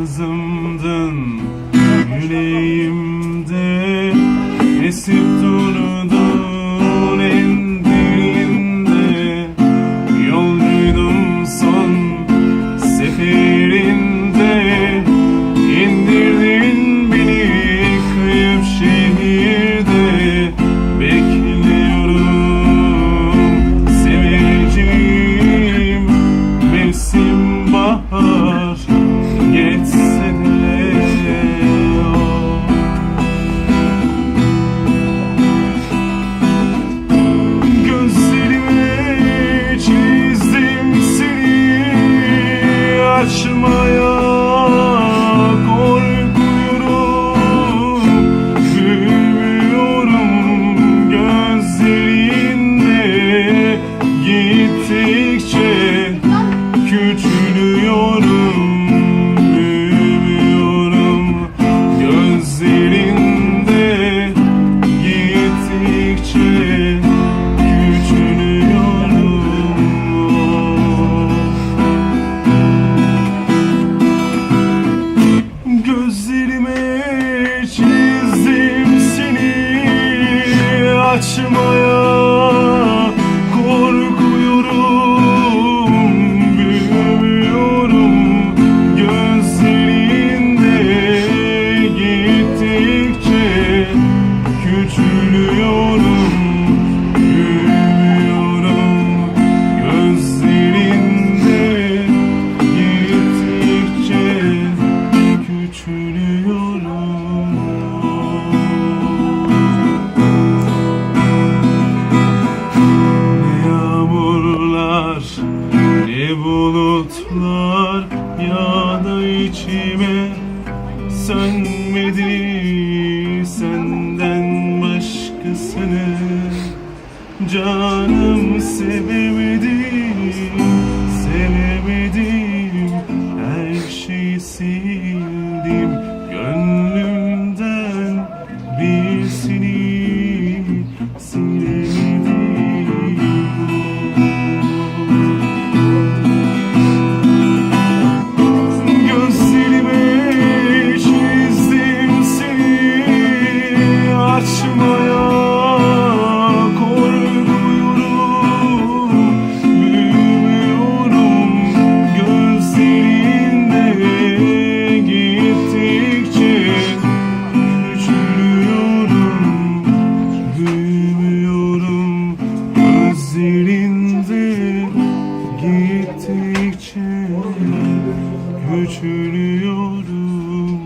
Yalnızımdın yüreğim karşıma more Sönmedi senden başkasını. Canım sevemedim, Küçülüyorum